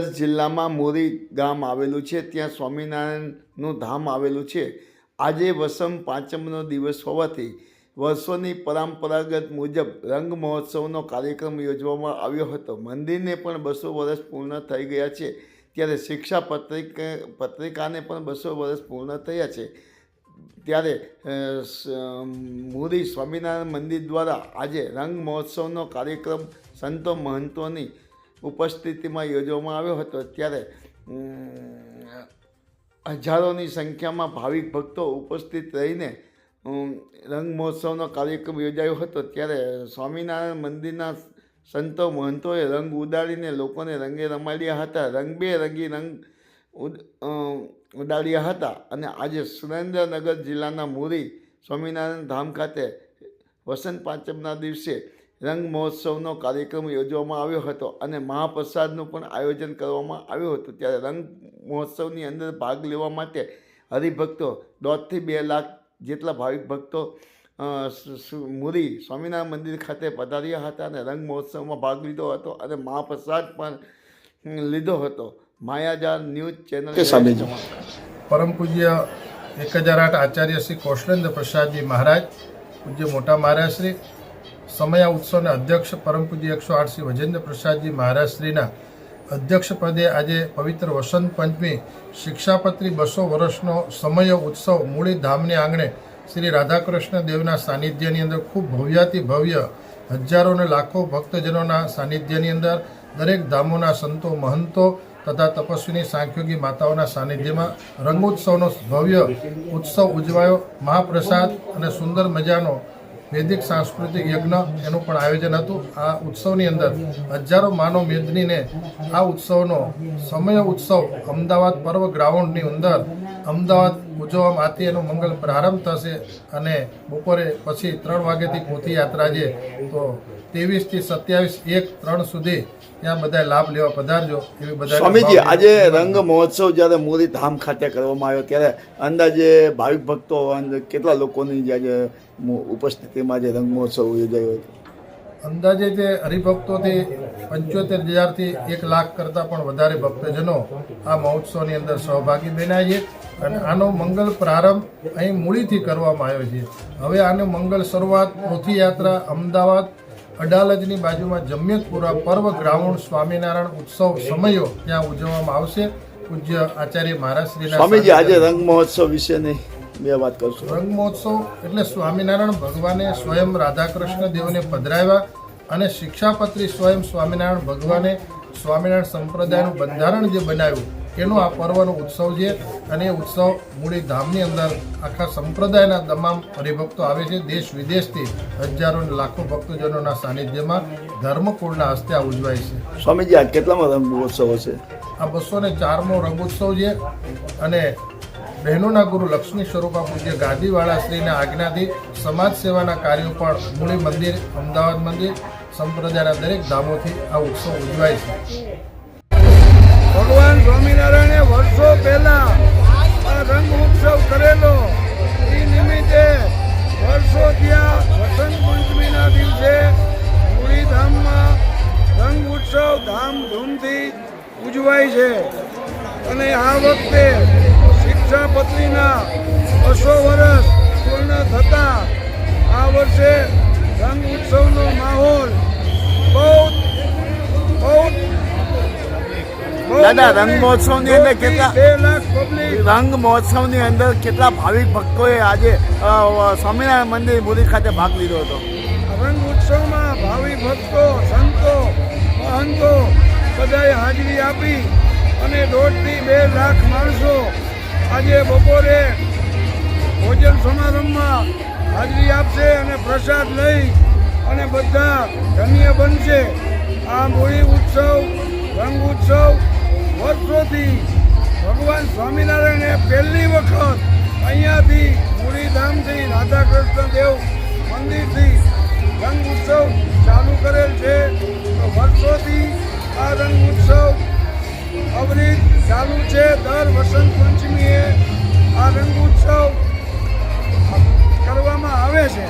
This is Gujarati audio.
જિલ્લામાં મોરી ગામ આવેલું છે, ત્યાં સ્વામિનારાયણનું ધામ આવેલું છે. આજે વસંત પાંચમનો દિવસ હોવાથી વર્ષોની પરંપરાગત મુજબ રંગ મહોત્સવનો કાર્યક્રમ યોજવામાં આવ્યો હતો. મંદિરને પણ બસો વર્ષ પૂર્ણ થઈ ગયા છે. ત્યારે શિક્ષા પત્રિકા, પત્રિકાને પણ બસો વર્ષ પૂર્ણ થયા છે. ત્યારે મોરી સ્વામિનારાયણ મંદિર દ્વારા આજે રંગ મહોત્સવનો કાર્યક્રમ સંતો મહંતોની ઉપસ્થિતિમાં યોજવામાં આવ્યો હતો. ત્યારે હજારોની સંખ્યામાં ભાવિક ભક્તો ઉપસ્થિત રહીને રંગ મહોત્સવનો કાર્યક્રમ યોજાયો હતો. ત્યારે સ્વામિનારાયણ મંદિરના સંતો મહંતોએ રંગ ઉડાડીને લોકોને રંગે રમાડ્યા હતા. રંગબેરંગી રંગ ઉડ- ઉડાડ્યા હતા. અને આજે સુરેન્દ્રનગર જિલ્લાના મુરી સ્વામિનારાયણ ધામ ખાતે વસંત પાંચમના દિવસે રંગ મહોત્સવનો કાર્યક્રમ યોજવામાં આવ્યો હતો અને મહાપ્રસાદનું પણ આયોજન કરવામાં આવ્યું હતું ત્યારે રંગ મહોત્સવની અંદર ભાગ લેવા માટે હરિભક્તો દોઢથી બે લાખ જેટલા ભાવિક ભક્તો મુરી સ્વામિનારાયણ મંદિર ખાતે પધાર્યા હતા અને રંગ મહોત્સવમાં ભાગ લીધો હતો અને મહાપ્રસાદ પણ લીધો હતો માયાજાર ન્યૂઝ ચેનલ સામે. પરમ પૂજ્ય એક હજાર આઠ આચાર્ય શ્રી કૌશલેન્દ્ર પ્રસાદજી મહારાજ પૂજ્ય મોટા મહારાજ શ્રી સમયા ઉત્સવના અધ્યક્ષ પરમ પૂજ્ય એકસો આઠ શ્રી વજેન્દ્ર પ્રસાદજી મહારાજશ્રીના અધ્યક્ષપદે અધ્યક્ષ પદે આજે પવિત્ર વસંત પંચમી શિક્ષાપત્રી બસો વર્ષનો સમય ઉત્સવ મૂળી ધામને આંગણે શ્રી રાધાકૃષ્ણ દેવના સાનિધ્યની અંદર ખૂબ ભવ્યાતિ ભવ્ય હજારો અને લાખો ભક્તજનોના સાનિધ્યની અંદર દરેક ધામોના સંતો, મહંતો તથા તપસ્વીની સાંખ્યોગી માતાઓના સાનિધ્યમાં રંગોત્સવનો ભવ્ય ઉત્સવ ઉજવાયો. મહાપ્રસાદ અને સુંદર મજાનો વૈદિક સાંસ્કૃતિક યજ્ઞ એનું પણ આયોજન હતું. આ ઉત્સવની અંદર હજારો માનવ મેદનીને આ ઉત્સવનો સમય ઉત્સવ અમદાવાદ પર્વ ગ્રાઉન્ડની અંદર અમદાવાદ ઉજવવામાં હતી એનો મંગલ પ્રારંભ થશે અને બપોરે પછી ત્રણ વાગ્યાથી પોથી યાત્રા છે. તો ત્રેવીસથી સત્યાવીસ એક ત્રણ સુધી ત્યાં બધા લાભ લેવા પધારજો એવી બધા સ્વામીજી આજે રંગ મહોત્સવ જ્યારે મોરી ધામ ખાતે કરવામાં આવ્યો ત્યારે અંદાજે ભાવિક ભક્તો કેટલા લોકોની જે આજે ઉપસ્થિતિમાં જે રંગ મહોત્સવ યોજાયો હતો? અંદાજે તે હરિભક્તોથી પંચોતેર હજારથી એક લાખ કરતાં પણ વધારે ભક્તજનો આ મહોત્સવની અંદર સહભાગી બન્યા છે અને આનો મંગલ પ્રારંભ અહીં મૂળીથી કરવામાં આવ્યો છે. હવે આનો મંગલ શરૂઆત પોથી અમદાવાદ અડાલજની બાજુમાં જમ્યતપુરા પર્વ ગ્રાઉન્ડ સ્વામિનારાયણ ઉત્સવ સમયો ત્યાં ઉજવવામાં આવશે. પૂજ્ય આચાર્ય મહારાશ્રીના સ્વામીજી આજે રંગ મહોત્સવ વિશેની બે વાત કરશું રંગ મહોત્સવ એટલે સ્વામિનારાયણ ભગવાને સ્વયં રાધાકૃષ્ણ દેવને પધરાવ્યા અને શિક્ષાપત્રી સ્વયં સ્વામિનારાયણ ભગવાને સ્વામિનારાયણ સંપ્રદાયનું બંધારણ જે બનાવ્યું એનો આ પર્વનો ઉત્સવ છે અને એ ઉત્સવ મૂળી ધામની અંદર આખા સંપ્રદાયના તમામ હરિભક્તો આવે છે દેશ વિદેશથી હજારો અને લાખો ભક્તજનોના સાનિધ્યમાં ધર્મકુળના હસ્તે આ ઉજવાય છે. સ્વામીજી આ કેટલામાં રંગ મહોત્સવ છે આ બસો ને ચારમો રંગોત્સવ છે અને બહેનોના ગુરુ લક્ષ્મી સ્વરૂપા પૂજ્ય ગાદીવાળા શ્રીના આજ્ઞાથી સમાજ સેવાના કાર્યો પણ મૂળી મંદિર, અમદાવાદ મંદિર, સંપ્રદાયના દરેક ધામોથી આ ઉત્સવ ઉજવાય છે. ભગવાન સ્વામિનારાયણે વર્ષો પહેલા આ રંગ ઉત્સવ કરેલો. એ નિમિત્તે વર્ષો ત્યાં વસંત પંચમીના દિવસે મૂળીધામમાં રંગ ઉત્સવ ધામધૂમથી ઉજવાય છે. અને આ વખતે શિક્ષાપત્રીના બસો વર્ષ પૂર્ણ થતાં આ વર્ષે રંગ ઉત્સવનો માહોલ બહુ બહુ દાદા, રંગ મહોત્સવની અંદર કેટલા- રંગ મહોત્સવની અંદર કેટલા ભાવિક ભક્તોએ આજે સ્વામિનારાયણ મંદિર મુરી ખાતે ભાગ લીધો હતો? રંગ ઉત્સવમાં ભાવિ ભક્તો સંતો મહંતો બધાએ હાજરી આપી અને દોઢથી બે લાખ માણસો આજે બપોરે ભોજન સમારંભમાં હાજરી આપશે અને પ્રસાદ લઈ અને બધા ધન્ય બનશે. આ મૂળી ઉત્સવ, રંગ ઉત્સવ વર્ષોથી ભગવાન સ્વામિનારાયણે પહેલી વખત અહીંયાથી મૂળીધામથી રાધાકૃષ્ણ દેવ મંદિરથી રંગ ઉત્સવ ચાલુ કરેલ છે. તો વર્ષોથી આ રંગ ઉત્સવ અવરિત ચાલુ છે દર વસંત પંચમીએ આ રંગોત્સવ કરવામાં આવે છે.